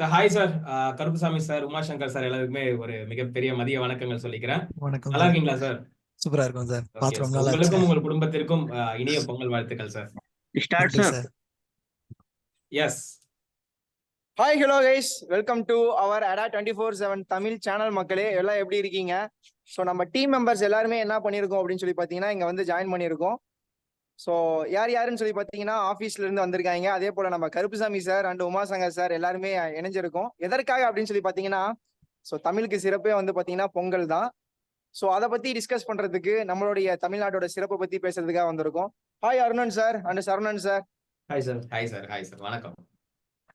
Sir hi sir Karuppusamy sir Umashankar sir எல்லாருக்குமே ஒரு மிகப்பெரிய மதிய வணக்கங்கள் சொல்லிக்கிறேன். வணக்கம் நல்லா சார் இருக்கீங்களா சார் சூப்பரா இருக்கும் சார் நாள் உங்களுக்கும் ஆச்சு உங்கள் குடும்பத்திற்கும் ஆஹ், இனிய பொங்கல் வாழ்த்துக்கள் sir start sir yes hi hello guys welcome to our அடா twenty four seven Tamil channel மக்களே. எல்லாம் எப்படி இருக்கீங்க? ஸோ நம்ம டீம் மெம்பர்ஸ் எல்லாருமே என்ன பண்ணியிருக்கோம் அப்படின்னு சொல்லி பார்த்தீங்கன்னா இங்கே வந்து ஜாயின் பண்ணியிருக்கோம். ஸோ யார் யாருன்னு சொல்லி பார்த்தீங்கன்னா ஆஃபீஸ்ல இருந்து வந்திருக்காங்க. அதே போல நம்ம Karuppusamy sir and Umashankar sir எல்லாருமே இணைஞ்சிருக்கோம். எதற்காக அப்படின்னு சொல்லி பார்த்தீங்கன்னா ஸோ தமிழுக்கு சிறப்பே வந்து பார்த்தீங்கன்னா பொங்கல் தான். ஸோ அதை பத்தி டிஸ்கஸ் பண்றதுக்கு நம்மளுடைய தமிழ்நாட்டோட சிறப்பை பத்தி பேசுறதுக்காக வந்திருக்கோம். Hi Arunan sir and Saravanan sir. Hi sir hi sir hi sir வணக்கம்.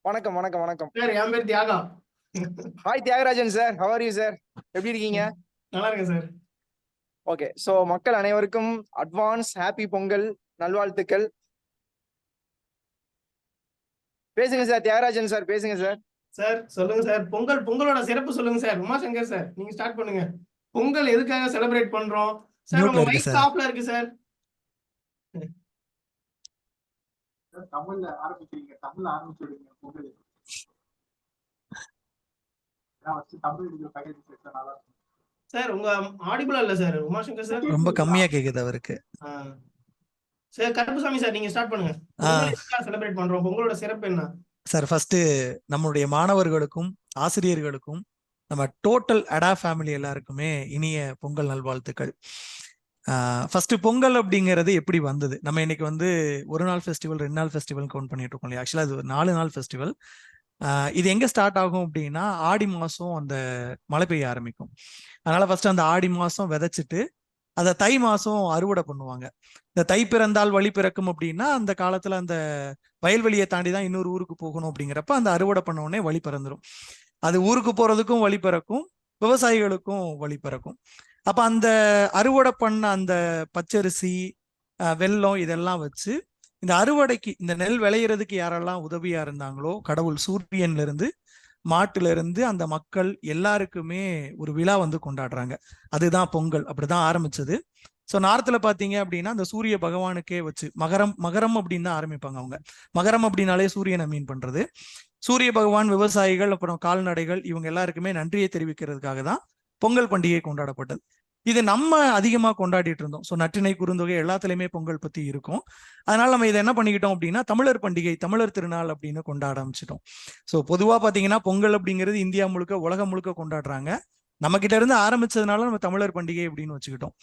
வணக்கம் வணக்கம் வணக்கம். சார் என் பேர் Thiyagam. Hi Thiyagarajan sir. How are you sir எப்படி இருக்கீங்க? நல்லா இருக்கேன் சார். ஓகே சோ மக்கள் அனைவருக்கும் அட்வான்ஸ் ஹாப்பி பொங்கல். நல்வாழ்த்துக்கள். பேசுங்க சார் தியாகராஜன் சார் பேசுங்க சார். சார் சொல்லுங்க சார். பொங்கல் பொங்கலோட சிறப்பு சொல்லுங்க சார். உமாசங்கர் சார் நீங்க ஸ்டார்ட் பண்ணுங்க. பொங்கல் எதுக்காக செலிப்ரேட் பண்றோம்? சார் உங்க இருக்கு மைக் சார். ஆஃப்ல இருக்கு சார். தமிழ்ல ஆரம்பிக்கிறீங்க தமிழ்ல ஆரம்பிச்சுடுங்க பொங்கல் சார் உங்க ஆடிபிளா இல்ல சார்? உமாசங்கர் சார்? ரொம்ப கம்மியா கேக்குது அவருக்கு. சார் கருப்புசாமி சார் நீங்க ஸ்டார்ட் பண்ணுங்க. செலிப்ரேட் பண்றோம்? பொங்கலோட சிறப்பு என்ன? சார் ஃபர்ஸ்ட் நம்மளுடைய மாணவர்களுக்கும் ஆசிரியர்களுக்கும் நம்ம டோட்டல் அடா ஃபேமிலி எல்லாருக்குமே இனிய பொங்கல் நல்வாழ்த்துக்கள். ஃபர்ஸ்ட் பொங்கல் அப்படிங்கிறது எப்படி வந்தது? நம்ம இன்னைக்கு வந்து ஒரு நாள் ஃபெஸ்டிவல் ரெண்டு நாள் ஃபெஸ்டிவல் கவுண்ட் பண்ணிட்டு இருக்கோம் இல்லையா? ஆக்சுவலா இது ஒரு நாலு நாள் ஃபெஸ்டிவல் இது எங்க ஸ்டார்ட் ஆகும் அப்படின்னா ஆடி மாசம் அந்த மழை பெய்ய ஆரம்பிக்கும். அதனால ஃபர்ஸ்ட் அந்த ஆடி மாசம் விதைச்சிட்டு அதை தை மாசம் அறுவடை பண்ணுவாங்க. இந்த தை பிறந்தால் வழி பிறக்கும் அப்படின்னா அந்த காலத்துல அந்த வயல்வெளியை தாண்டி தான் இன்னொரு ஊருக்கு போகணும் அப்படிங்கிறப்ப அந்த அறுவடை பண்ண உடனே வழி பிறந்துடும் அது ஊருக்கு போறதுக்கும் வழி பிறக்கும் விவசாயிகளுக்கும் வழி பிறக்கும். அப்ப அந்த அறுவடை பண்ண அந்த பச்சரிசி வெள்ளம் வெல்லம் இதெல்லாம் வச்சு இந்த அறுவடைக்கு இந்த நெல் விளையிறதுக்கு யாரெல்லாம் உதவியா இருந்தாங்களோ கடவுள் சூரியன்ல இருந்து மாட்டுல இருந்து அந்த மக்கள் எல்லாருக்குமே ஒரு விழா வந்து கொண்டாடுறாங்க. அதுதான் பொங்கல். அப்படிதான் ஆரம்பிச்சது. ஸோ நார்த்தில் பார்த்தீங்க அப்படின்னா அந்த சூரிய பகவானுக்கே வச்சு மகரம் மகரம் அப்படின்னு தான் ஆரம்பிப்பாங்க அவங்க. மகரம் அப்படின்னாலே சூரியனை மீன் பண்றது. சூரிய பகவான் விவசாயிகள் அப்புறம் கால்நடைகள் இவங்க எல்லாருக்குமே நன்றியை தெரிவிக்கிறதுக்காக தான் பொங்கல் பண்டிகை கொண்டாடப்பட்டது. இது நம்ம அதிகமா கொண்டாடிட்டு இருந்தோம். ஸோ நற்றினை குறுந்தொகை எல்லாத்துலயுமே பொங்கல் பத்தி இருக்கும். அதனால நம்ம இதை என்ன பண்ணிக்கிட்டோம் அப்படின்னா தமிழர் பண்டிகை தமிழர் திருநாள் அப்படின்னு கொண்டாட ஆரம்பிச்சிட்டோம். ஸோ பொதுவா பாத்தீங்கன்னா பொங்கல் அப்படிங்கிறது இந்தியா முழுக்க உலகம் முழுக்க கொண்டாடுறாங்க. நம்ம கிட்ட இருந்து ஆரம்பிச்சதுனால நம்ம தமிழர் பண்டிகை அப்படின்னு வச்சுக்கிட்டோம்.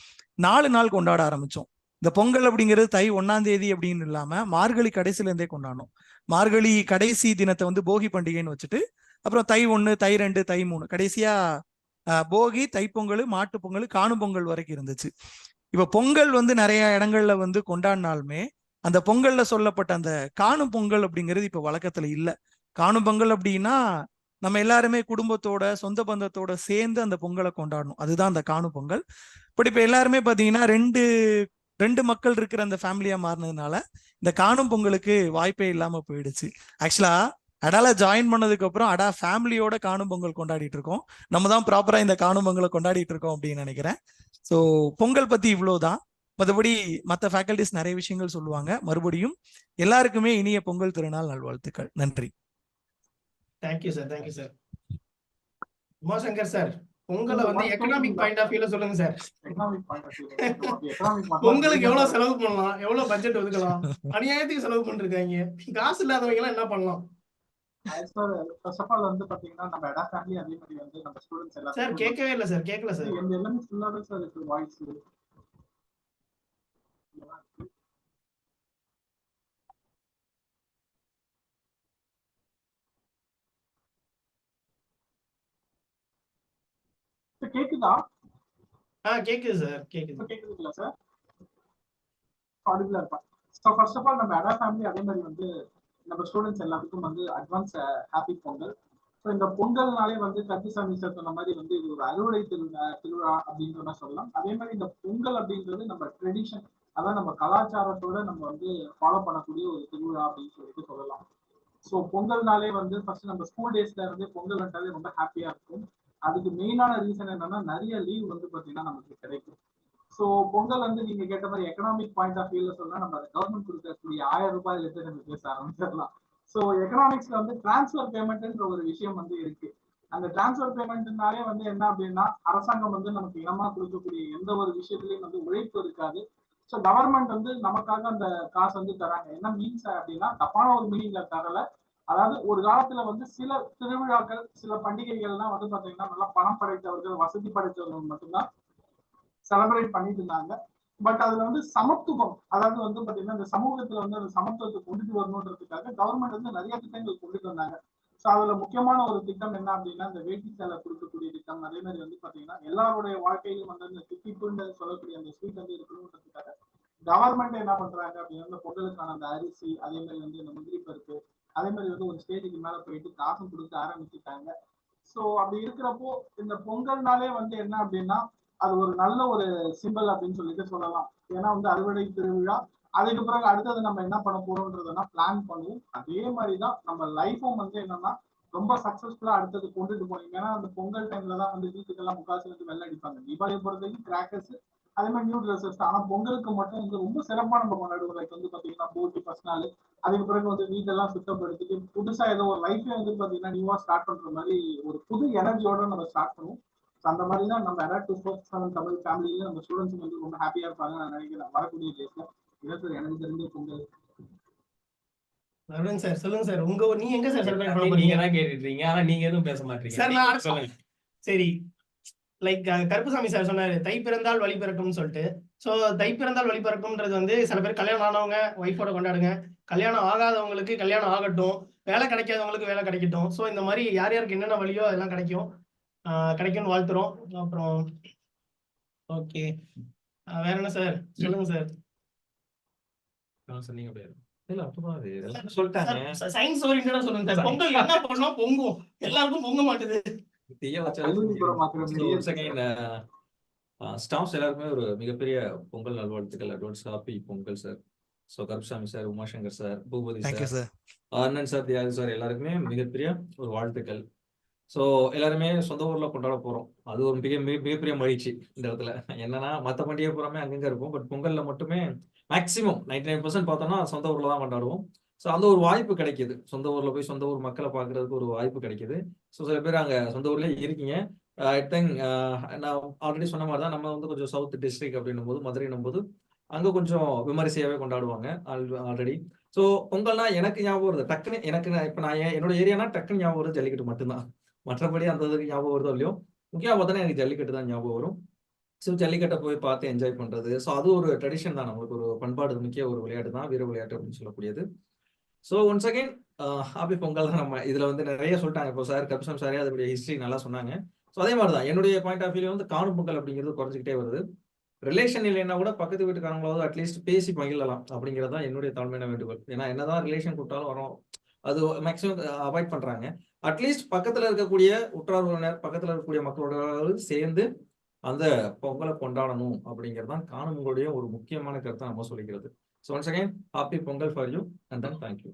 நாலு நாள் கொண்டாட ஆரம்பிச்சோம். இந்த பொங்கல் அப்படிங்கிறது தை ஒன்னாம் தேதி அப்படின்னு இல்லாம மார்கழி கடைசில இருந்தே கொண்டாடணும். மார்கழி கடைசி தினத்தை வந்து போகி பண்டிகைன்னு வச்சுட்டு அப்புறம் தை ஒன்று தை ரெண்டு தை மூணு கடைசியா போகி தைப்பொங்கல் மாட்டு பொங்கல் காணும் பொங்கல் வரைக்கும் இருந்துச்சு. இப்ப பொங்கல் வந்து நிறைய இடங்கள்ல வந்து கொண்டாடினாலுமே அந்த பொங்கல்ல சொல்லப்பட்ட அந்த காணும் பொங்கல் அப்படிங்கிறது இப்ப வழக்கத்துல இல்ல. காணும் பொங்கல் அப்படின்னா நம்ம எல்லாருமே குடும்பத்தோட சொந்த பந்தத்தோட சேர்ந்து அந்த பொங்கலை கொண்டாடணும். அதுதான் அந்த காணும் பொங்கல். பட் இப்ப எல்லாருமே பாத்தீங்கன்னா ரெண்டு ரெண்டு மக்கள் இருக்கிற அந்த ஃபேமிலியா மாறினதுனால இந்த காணும் பொங்கலுக்கு வாய்ப்பே இல்லாம போயிடுச்சு. ஆக்சுவலா அடால ஜாயின் பண்ணதுக்கு அப்புறம் அடா ஃபேமிலியோட காணும் பொங்கல் கொண்டாடிட்டு இருக்கோம். நம்ம தான் ப்ராப்பரா இந்த காணும் பொங்கலை கொண்டாடிட்டு இருக்கோம் அப்படின்னு நினைக்கிறேன். ஸோ பொங்கல் பத்தி இவ்வளவுதான் மற்றபடி மற்ற ஃபேக்கல்டிஸ் நிறைய விஷயங்கள் சொல்லுவாங்க. மறுபடியும் எல்லாருக்குமே இனிய பொங்கல் திருநாள் நல்வாழ்த்துக்கள். நன்றி. Thank you sir thank you sir Umashankar sir பொங்கலை வந்து எக்கனாமிக் பாயிண்ட் ஆஃப் வியூல சொல்லுங்க சார் பொங்கலுக்கு எவ்வளவு செலவு பண்ணலாம்? எவ்வளவு பட்ஜெட் ஒதுக்கலாம்? அநியாயத்துக்கு செலவு பண்ணிருக்காங்க. காசு இல்லாதவங்க எல்லாம் என்ன பண்ணலாம்? ஃபர்ஸ்ட் ஆஃப் ஆல் வந்து பாத்தீங்கன்னா நம்ம எடா ஃபேமிலி அதே மாதிரி வந்து நம்ம ஸ்டூடெண்ட்ஸ் சார் எல்லாரும் கேட்கவே இல்லை சார் கேட்கல சார் எந்த எல்லாமே ஃபுல்லாவே சார் இருக்கு வாய்ஸ் கேக்குதா? ஆ கேக்குது சார் கேக்குது. கேக்குதுங்களா சார் ஆடிபிளா இருப்பேன் ஸோ ஃபர்ஸ்ட் ஆஃப் ஆல் நம்ம அடா ஃபேமிலி அதே மாதிரி வந்து நம்ம ஸ்டூடெண்ட்ஸ் எல்லாத்துக்கும் வந்து அட்வான்ஸ் ஹாப்பி பொங்கல். ஸோ இந்த பொங்கல்னாலே வந்து கத்திசாமி சார் சொன்ன மாதிரி வந்து இது ஒரு அறுவடை திருவிழா திருவிழா அப்படின்ற மாதிரி சொல்லலாம். அதே மாதிரி இந்த பொங்கல் அப்படின்றது நம்ம ட்ரெடிஷன் அதான் நம்ம கலாச்சாரத்தோட நம்ம வந்து ஃபாலோ பண்ணக்கூடிய ஒரு திருவிழா அப்படின்னு சொல்லிட்டு சொல்லலாம். ஸோ பொங்கல்னாலே வந்து ஃபர்ஸ்ட் நம்ம ஸ்கூல் டேஸ்ல இருந்தே பொங்கல் வந்தாலே ரொம்ப ஹாப்பியா இருக்கும். அதுக்கு மெயினான ரீசன் என்னன்னா நிறைய லீவ் வந்து பாத்தீங்கன்னா நமக்கு கிடைக்கும். ஸோ பொங்கல் வந்து நீங்க கேட்ட மாதிரி எக்கனாமிக் பாயிண்ட் ஆஃப் வியூல சொன்னா நம்ம கவர்மெண்ட் கொடுக்கக்கூடிய ஆயிரம் ரூபாயில இருந்து நம்ம பேச ஆரம்பிச்சிடலாம். ஸோ எக்கனாமிக்ஸ்ல வந்து டிரான்ஸ்ஃபர் பேமெண்ட்ன்ற ஒரு விஷயம் வந்து இருக்கு. அந்த டிரான்ஸ்ஃபர் பேமெண்ட்னாலே வந்து என்ன அப்படின்னா அரசாங்கம் வந்து நமக்கு இனமா கொடுக்கக்கூடிய எந்த ஒரு விஷயத்துலயும் வந்து உழைப்பு இருக்காது. ஸோ கவர்மெண்ட் வந்து நமக்காக அந்த காசு வந்து தராங்க. என்ன மீன்ஸ் அப்படின்னா தப்பான ஒரு மீனிங்ல தரல. அதாவது ஒரு காலத்துல வந்து சில திருவிழாக்கள் சில பண்டிகைகள்லாம் வந்து பாத்தீங்கன்னா நல்லா பணம் படைத்தவர்கள் வசதி படைத்தவர்கள் மட்டும்தான் செலிப்ரேட் பண்ணிட்டு இருந்தாங்க பட் அதுல வந்து சமத்துவம் அதாவது வந்து பாத்தீங்கன்னா இந்த சமூகத்துல வந்து அந்த சமத்துவத்தை கொண்டுட்டு வரணுன்றதுக்காக கவர்மெண்ட் வந்து நிறைய திட்டங்கள் கொண்டுட்டு வந்தாங்க. ஸோ அதுல முக்கியமான ஒரு திட்டம் என்ன அப்படின்னா இந்த வேட்டி சேலை கொடுக்கக்கூடிய திட்டம். அதே மாதிரி வந்து பாத்தீங்கன்னா எல்லாருடைய வாழ்க்கையிலும் வந்து அந்த தித்திப்புன்னு சொல்லக்கூடிய அந்த ஸ்வீட் வந்து இருக்கணுன்றதுக்காக கவர்மெண்ட் என்ன பண்றாங்க அப்படின்னா இந்த பொங்கலுக்கான அந்த அரிசி அதே மாதிரி வந்து இந்த முந்திரி பருப்பு அதே மாதிரி வந்து ஒரு ஸ்டேஜுக்கு மேல போயிட்டு காசு கொடுக்க ஆரம்பிச்சுட்டாங்க. ஸோ அப்படி இருக்கிறப்போ இந்த பொங்கல்னாலே வந்து என்ன அப்படின்னா அது ஒரு நல்ல ஒரு சிம்பல் அப்படின்னு சொல்லிட்டு சொல்லலாம். ஏன்னா வந்து அறுவடை திருவிழா அதுக்கு பிறகு அடுத்தது நம்ம என்ன பண்ண போறோம்ன்றதுனா பிளான் பண்ணுவோம் அதே மாதிரி தான் நம்ம லைஃபும் வந்து என்னன்னா ரொம்ப சக்சஸ்ஃபுல்லா அடுத்தது கொண்டுட்டு போனீங்க. ஏன்னா அந்த பொங்கல் டைம்ல தான் வந்து வீட்டுக்கெல்லாம் முக்காசு வந்து வெள்ள அடிப்பாங்க. தீபாவளி பொறுத்தவரைக்கும் கிராக்கர்ஸ் அதே மாதிரி நியூ ட்ரெஸ்ஸஸ் ஆனா பொங்கலுக்கு மட்டும் வந்து ரொம்ப சிறப்பா நம்ம கொண்டாடுவோம். லைக் வந்து பாத்தீங்கன்னா போட்டி ஃபர்ஸ்ட் நாள். அதுக்கு பிறகு வந்து வீட்டெல்லாம் சுத்தப்படுத்திட்டு புதுசா ஏதோ ஒரு லைஃப்ல வந்து பாத்தீங்கன்னா நியூவா ஸ்டார்ட் பண்ற மாதிரி ஒரு புது எனர்ஜியோட நம்ம ஸ்டார்ட் பண்ணுவோம். அந்த மாதிரி தான் நம்ம அடாட் டூ ஃபோர் செவன் தமிழ் ஃபேமிலியில நம்ம ஸ்டூடெண்ட்ஸ் வந்து ரொம்ப ஹாப்பியா இருப்பாங்க நான் நினைக்கிறேன். வரக்கூடிய டேஸ்ல இதான் சார் எனக்கு தெரிஞ்ச பொங்கல். அருண் சார் சொல்லுங்க சார் உங்க நீங்க எங்க சார் செலிப்ரேட் பண்ண நீங்க போறீங்க? தான் கேட்டுட்டு ஆனா நீங்க எதுவும் பேச மாட்டீங்க. சார், நான் சொல்லுங்க. சரி. லைக் கருப்புசாமி சார் சொன்னாரு தை பிறந்தால் வழி பிறக்கும்னு சொல்லிட்டு. சோ தை பிறந்தால் வழி பிறக்கும்ன்றது வந்து சில பேர் கல்யாணம் ஆனவங்க ஒய்ஃபோட கொண்டாடுங்க. கல்யாணம் ஆகாதவங்களுக்கு கல்யாணம் ஆகட்டும். வேலை கிடைக்காதவங்களுக்கு வேலை கிடைக்கட்டும். சோ இந்த மாதிரி யார் யாருக்கு என்னென்ன வழியோ அதெல்லாம் கிடைக்கும். கிடைக்கும்னு வாழ்த்துறோம். அப்புறம் ஓகே. வேற என்ன சார்? சொல்லுங்க சார். சொன்னீங்க அப்படியே. சயின்ஸ் ஓரியன்டா சொல்லுங்க சார் பொங்கல் என்ன பண்ணோம் பொங்கும். எல்லாருக்கும் பொங்க மாட்டுது. ஸ்டாஃப்ஸ் எல்லாருக்குமே ஒரு மிகப்பெரிய பொங்கல் நல்வாழ்த்துக்கள். Advance happy Pongal sir. So Karupsamy sir Umashankar sir Boopathi sir sir அண்ணன் சார் தியாகி சார் எல்லாருக்குமே மிகப்பெரிய ஒரு வாழ்த்துக்கள். ஸோ எல்லாருமே சொந்த ஊரில் கொண்டாட போகிறோம் அது ஒரு மிக மிக மிகப்பெரிய மகிழ்ச்சி இந்த இடத்துல. என்னன்னா மற்ற பண்டிகை பூராமே அங்கங்கே இருப்போம். பட் பொங்கலில் மட்டுமே மேக்ஸிமம் நைன்டி நைன் பர்சன்ட் பார்த்தோம்னா சொந்த ஊரில் தான் கொண்டாடுவோம். ஸோ அந்த ஒரு வாய்ப்பு கிடைக்கிது. சொந்த ஊரில் போய் சொந்த ஊர் மக்களை பார்க்கறதுக்கு ஒரு வாய்ப்பு கிடைக்கிது. ஸோ சில பேர் அங்கே சொந்த ஊர்லயே இருக்கீங்க. ஐ திங்க் நான் ஆல்ரெடி சொன்ன மாதிரி தான் நம்ம வந்து கொஞ்சம் சவுத் டிஸ்ட்ரிக்ட் அப்படின்னும் போது மதுரைன்னும் போது அங்கே கொஞ்சம் விமரிசையாகவே கொண்டாடுவாங்க. ஆல்ரெடி ஸோ பொங்கல்னா எனக்கு ஞாபகம் வருது. டக்குன்னு எனக்கு நான் நான் என்னோட ஏரியானா டக்குன்னு ஞாபகம் வருது. ஜல்லிக்கட்டு மட்டும்தான். மற்றபடி அந்த இதுக்கு ஞாபகம் வருதோ இல்லையோ? முக்கியமாக பார்த்தோன்னா எனக்கு ஜல்லிக்கட்டு தான் ஞாபகம் வரும். ஸோ ஜல்லிக்கட்டை போய் பார்த்து என்ஜாய் பண்ணுறது ஸோ அது ஒரு ட்ரெடிஷன் தான். நம்மளுக்கு ஒரு பண்பாடு முக்கிய ஒரு விளையாட்டு தான். வீர விளையாட்டு அப்படின்னு சொல்லக்கூடியது. So once again happy Pongal தான் நம்ம இதில் வந்து நிறைய சொல்லிட்டாங்க. இப்போ சார் கபிசம் சாரே அதனுடைய ஹிஸ்ட்ரி நல்லா சொன்னாங்க. ஸோ அதே மாதிரி தான். என்னுடைய பாயிண்ட் ஆஃப் வியூ வந்து காணும் பொங்கல் அப்படிங்கிறது குறைஞ்சிக்கிட்டே வருது. ரிலேஷன் இல்லைன்னா கூட பக்கத்து வீட்டுக்காரங்களாவது அட்லீஸ்ட் பேசி பகிரலாம் அப்படிங்கிறது தான் என்னுடைய தாழ்மையான வேண்டுகோள். ஏன்னா என்னதான் ரிலேஷன் கூப்பிட்டாலும் வரோம். அது மேக்ஸிமம் அவாய்ட் பண்றாங்க. அட்லீஸ்ட் பக்கத்துல இருக்கக்கூடிய உற்றார் உறவினர் பக்கத்துல இருக்கக்கூடிய மக்களோட சேர்ந்து அந்த பொங்கலை கொண்டாடணும் அப்படிங்கிறது தான் ஒரு முக்கியமான கருத்தை நம்ம சொல்லிக்கிறது. So once again happy Pongal for you and then thank you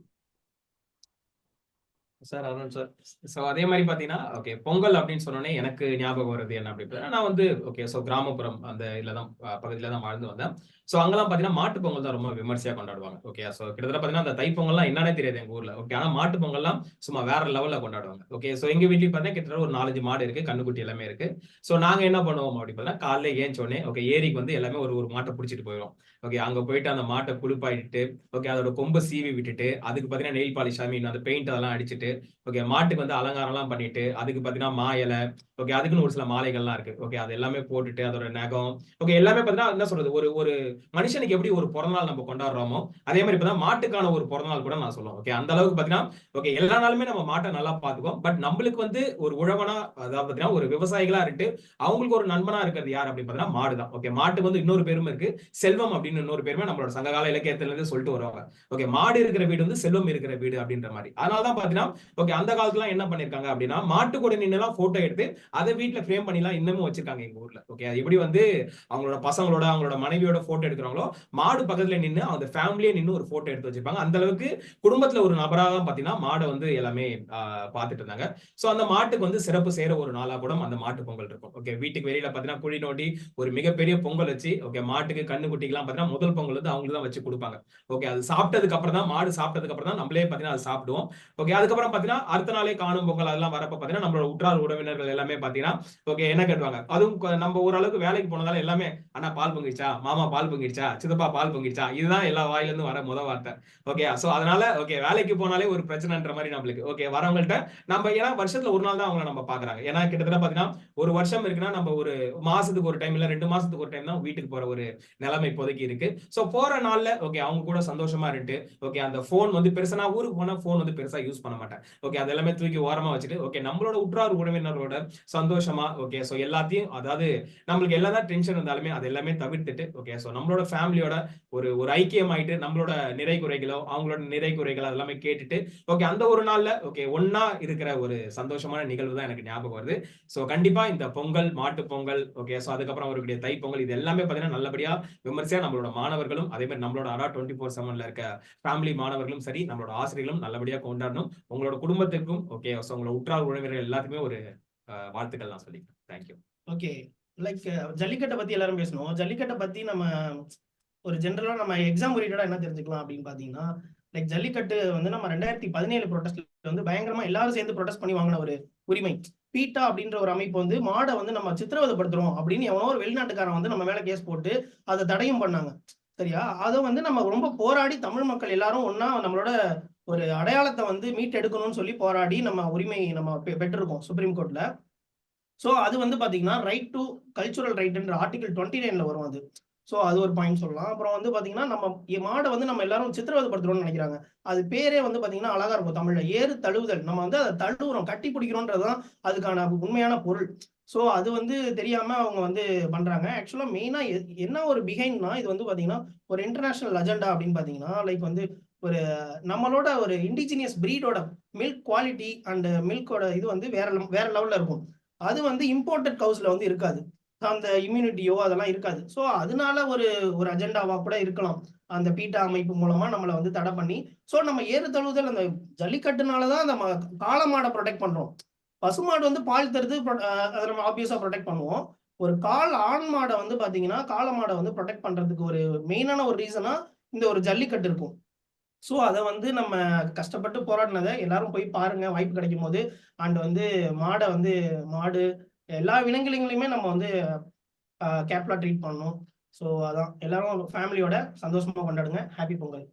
sir Arun sir so அதே மாதிரி பார்த்தீங்கன்னா ஓகே பொங்கல் அப்படின்னு சொன்னோன்னே எனக்கு ஞாபகம் வருது என்ன அப்படின்னு நான் வந்து ஓகே ஸோ கிராமப்புறம் அந்த இதில் தான் பகுதியில் தான் வாழ்ந்து வந்தேன். ஸோ அங்கெல்லாம் பாத்தீங்கன்னா மாட்டு பொங்கல் தான் ரொம்ப விமர்சையா கொண்டாடுவாங்க. ஓகே ஸோ கிட்டத்தட்ட பார்த்தீங்கன்னா அந்த தைப்பொங்கல்லாம் என்னன்னே தெரியாது எங்கள் ஊரில். ஓகே ஆனால் மாட்டு பொங்கல்லாம் சும்மா வேற லெவலில் கொண்டாடுவாங்க. ஓகே ஸோ எங்க வீட்லயும் பாத்தீங்கன்னா கிட்டத்தட்ட ஒரு நாலஞ்சு மாடு இருக்கு கண்ணுக்குட்டி எல்லாமே இருக்கு. ஸோ நாங்க என்ன பண்ணுவோம் அப்படி பாத்தீங்கன்னா காலைல ஏஞ்சோடனே ஓகே ஏரிக்கு வந்து எல்லாமே ஒரு ஒரு மாட்டை பிடிச்சிட்டு போயிடும் ஓகே அங்கே போயிட்டு அந்த மாட்டை குளிப்பாயிட்டு ஓகே அதோட கொம்பை சீவி விட்டுட்டு அதுக்கு பாத்தீங்கன்னா நெயில் பாலிஷ் ஐ மீன் அந்த பெயிண்ட் அதெல்லாம் அடிச்சுட்டு ஓகே மாட்டுக்கு வந்து அலங்காரம்லாம் பண்ணிட்டு அதுக்கு பார்த்தீங்கன்னா மா இலை ஓகே அதுக்குன்னு ஒரு சில மாலைகள்லாம் இருக்கு. ஓகே அது எல்லாமே போட்டுட்டு அதோட நகம் ஓகே எல்லாமே பார்த்தீங்கன்னா என்ன சொல்றது ஒரு ஒரு மனுஷனுக்கு எப்படி ஒரு பிறந்தநாள் நம்ம கொண்டாடுறோமோ அதே மாதிரி இப்பதான் மாட்டுக்கான ஒரு பிறந்தநாள் கூட நான் சொல்லுவேன். ஓகே அந்த அளவுக்கு பார்த்தீங்கன்னா ஓகே எல்லா நாளுமே நம்ம மாட்டை நல்லா பார்த்துக்கோம் பட் நம்மளுக்கு வந்து ஒரு உழவனா அதாவது பார்த்தீங்கன்னா ஒரு விவசாயிகளா இருக்கு அவங்களுக்கு ஒரு நண்பனா இருக்கிறது யார் அப்படின்னு பார்த்தீங்கன்னா மாடு தான் ஓகே மாட்டுக்கு வந்து இன்னொரு பேரும் இருக்கு. செல்வம் அப்படின்னு இன்னொரு பேருமே நம்மளோட சங்ககால இலக்கியத்துல இருந்து சொல்லிட்டு வருவாங்க. ஓகே மாடு இருக்கிற வீடு வந்து செல்வம் இருக்கிற வீடு அப்படின்ற மாதிரி. அதனால தான் ஓகே அந்த காலத்துல என்ன பண்ணிருக்காங்க அப்படின்னா மாட்டுக்கூட நின்று எல்லாம் போட்டோ எடுத்து அதை வீட்டுல ஃப்ரேம் பண்ணிலாம் இன்னமும் வச்சிருக்காங்க எங்க ஊர்ல. ஓகே அது எப்படி வந்து அவங்களோட பசங்களோட அவங்களோட மனைவியோட போட்டோ எடுக்கிறாங்களோ மாடு பக்கத்துல நின்று அந்த ஃபேமிலியே நின்று ஒரு போட்டோ எடுத்து வச்சிருப்பாங்க. அந்த அளவுக்கு குடும்பத்துல ஒரு நபராக தான் பாத்தீங்கன்னா மாடை வந்து எல்லாமே பார்த்துட்டு இருந்தாங்க. சோ அந்த மாட்டுக்கு வந்து சிறப்பு செய்யற ஒரு நாளா கூட அந்த மாட்டு பொங்கல் இருக்கும். ஓகே வீட்டுக்கு வெளியில பாத்தீங்கன்னா குழி நோட்டி ஒரு மிகப்பெரிய பொங்கல் வச்சு ஓகே மாட்டுக்கு கண்ணு குட்டிக்கெல்லாம் பாத்தீங்கன்னா முதல் பொங்கல் வந்து அவங்களுக்கு தான் வச்சு கொடுப்பாங்க. ஓகே அது சாப்பிட்டதுக்கு அப்புறம் தான் மாடு சாப்பிட்டதுக்கு அப்புறம் தான் நம்மளே பாத்தீங்கன்னா அது சாப்பிடுவோம். ஓகே அதுக்கப்புறம் பாத்தீங்கன்னா அடுத்த நாளே காணும் பொங்கல் அதெல்லாம் வரப்ப பாத்தீங்கன்னா நம்மளோட உற்றார் உறவினர்கள் எல்லாமே பாத்தீங்கன்னா ஓகே என்ன கட்டுவாங்க அதுவும் நம்ம ஓரளவுக்கு வேலைக்கு போனதால எல்லாமே அண்ணா பால் பொங்கிடுச்சா மாமா பால் பொங்கிடுச்சா சித்தப்பா பால் பொங்கிடுச்சா இதுதான் எல்லா வாயில இருந்து வர முத வார்த்தை. ஓகே சோ அதனால ஓகே வேலைக்கு போனாலே ஒரு பிரச்சனைன்ற மாதிரி நம்மளுக்கு ஓகே வரவங்கள்ட்ட நம்ம ஏன்னா வருஷத்துல ஒரு நாள் தான் அவங்கள நம்ம பாக்குறாங்க. ஏன்னா கிட்டத்தட்ட பாத்தீங்கன்னா ஒரு வருஷம் இருக்குன்னா நம்ம ஒரு மாசத்துக்கு ஒரு டைம் இல்ல ரெண்டு மாசத்துக்கு ஒரு டைம் தான் வீட்டுக்கு போற ஒரு நிலைமை இப்போதைக்கு இருக்கு. சோ போற நாள்ல ஓகே அவங்க கூட சந்தோஷமா இருந்துட்டு ஓகே அந்த போன் வந்து பெருசா நான் ஊருக்கு போனா போன் வந்து பெருசா யூஸ் பண்ண மாட்டேன். ஓகே அது எல்லாமே தூக்கி ஓரமா வச்சுட்டு ஓகே நம்மளோட உற்றார் உறவினரோட சந்தோஷமா ஓகே ஸோ எல்லாத்தையும் அதாவது நம்மளுக்கு எல்லாதான் டென்ஷன் இருந்தாலுமே அது எல்லாமே தவிர்த்துட்டு ஓகே ஸோ நம்மளோட ஃபேமிலியோட ஒரு ஒரு ஐக்கியம் ஆயிட்டு நம்மளோட நிறை குறைகளோ அவங்களோட நிறை குறைகளோ அதெல்லாமே கேட்டுட்டு ஓகே அந்த ஒரு நாள்ல ஓகே ஒன்னா இருக்கிற ஒரு சந்தோஷமான நிகழ்வு தான் எனக்கு ஞாபகம் வருது. சோ கண்டிப்பா இந்த பொங்கல் மாட்டு பொங்கல் ஓகே சோ அதுக்கப்புறம் அவருடைய தை பொங்கல் இது எல்லாமே பாத்தீங்கன்னா நல்லபடியா விமர்சையா நம்மளோட மாணவர்களும் அதே மாதிரி நம்மளோட அரா டுவெண்ட்டி ஃபோர் செவன்ல இருக்க ஃபேமிலி மாணவர்களும் சரி நம்மளோட ஆசிரியர்களும் நல்லபடியா கொண்டாடணும். உங்களோட குடும்ப குடும்பத்துக்கும் ஓகே ஸோ உங்களோட உற்றார் உறவினர்கள் எல்லாத்துக்குமே ஒரு வாழ்த்துக்கள் நான் சொல்லிக்கிறேன். தேங்க்யூ ஓகே லைக் ஜல்லிக்கட்டை பத்தி எல்லாரும் பேசணும். ஜல்லிக்கட்டை பத்தி நம்ம ஒரு ஜென்ரலா நம்ம எக்ஸாம் ஓரியன்டா என்ன தெரிஞ்சுக்கலாம் அப்படின்னு பாத்தீங்கன்னா லைக் ஜல்லிக்கட்டு வந்து நம்ம ரெண்டாயிரத்தி பதினேழு ப்ரொடெஸ்ட்ல வந்து பயங்கரமா எல்லாரும் சேர்ந்து ப்ரொடெஸ்ட் பண்ணி வாங்கின ஒரு உரிமை. பீட்டா அப்படின்ற ஒரு அமைப்பு வந்து மாடை வந்து நம்ம சித்திரவதைப்படுத்துறோம் அப்படின்னு எவனோ ஒரு வெளிநாட்டுக்காரன் வந்து நம்ம மேல கேஸ் போட்டு அதை தடையும் பண்ணாங்க. சரியா? அதை வந்து நம்ம ரொம்ப போராடி தமிழ் மக்கள் எல்லாரும் ஒன்னா நம்மளோட ஒரு அடையாளத்தை வந்து மீட்டெடுக்கணும்னு சொல்லி போராடி நம்ம உரிமை நம்ம பெற்றிருக்கோம் சுப்ரீம் கோர்ட்ல ஸோ அது வந்து பாத்தீங்கன்னா ரைட் டு கல்ச்சுரல் ரைட்ன்ற ஆர்டிகல் டுவெண்ட்டி நைன்ல வரும் அது. ஸோ அது ஒரு பாயிண்ட் சொல்லலாம். அப்புறம் வந்து பாத்தீங்கன்னா நம்ம மாடை வந்து நம்ம எல்லாரும் சித்திரவதைப்படுத்துறோம்னு நினைக்கிறாங்க. அது பேரே வந்து பாத்தீங்கன்னா அழகா இருக்கும் தமிழ்ல. ஏறு தழுவுதல். நம்ம வந்து அதை தழுவுறோம். கட்டி பிடிக்கிறோன்றதுதான் அதுக்கான உண்மையான பொருள். ஸோ அது வந்து தெரியாம அவங்க வந்து பண்றாங்க. ஆக்சுவலா மெயினா என்ன ஒரு பிஹைண்ட்னா இது வந்து பாத்தீங்கன்னா ஒரு இன்டர்நேஷனல் அஜெண்டா அப்படின்னு பாத்தீங்கன்னா லைக் வந்து ஒரு நம்மளோட ஒரு இண்டிஜினியஸ் பிரீடோட மில்க் குவாலிட்டி அண்ட் மில்கோட இது வந்து வேற வேற லெவல்ல இருக்கும். அது வந்து இம்போர்ட்டட் கவுஸ்ல வந்து இருக்காது. அந்த இம்யூனிட்டியோ அதெல்லாம் இருக்காது. ஸோ அதனால ஒரு ஒரு அஜெண்டாவா கூட இருக்கலாம். அந்த பீட்டா அமைப்பு மூலமா நம்மளை வந்து தடை பண்ணி ஸோ நம்ம ஏறு தழுவுதல் அந்த ஜல்லிக்கட்டுனால தான் அந்த ம- காளமாடை ப்ரொடெக்ட் பண்றோம். பசுமாடு வந்து பால் தருது அதை நம்ம ஆப்வியஸா ப்ரொடெக்ட் பண்ணுவோம். ஒரு கால் ஆண் மாடை வந்து பாத்தீங்கன்னா காள மாடை வந்து ப்ரொடெக்ட் பண்றதுக்கு ஒரு மெயினான ஒரு ரீசனா இந்த ஒரு ஜல்லிக்கட்டு இருக்கும். ஸோ அதை வந்து நம்ம கஷ்டப்பட்டு போராடினதை எல்லாரும் போய் பாருங்க. வாய்ப்பு கிடைக்கும் போது அண்ட் வந்து மாடை வந்து மாடு எல்லா விலங்குகளையுமே நம்ம வந்து கேப்லா ட்ரீட் பண்ணணும். ஸோ அதான். எல்லாரும் ஃபேமிலியோட சந்தோஷமா கொண்டாடுங்க. ஹாப்பி பொங்கல்.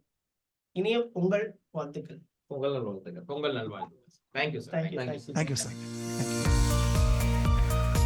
இனிய பொங்கல் வாழ்த்துக்கள். பொங்கல் நல்வாழ்த்துக்கள். பொங்கல் நல்வாழ்த்துக்கள். Thank you sir thank you thank you thank you sir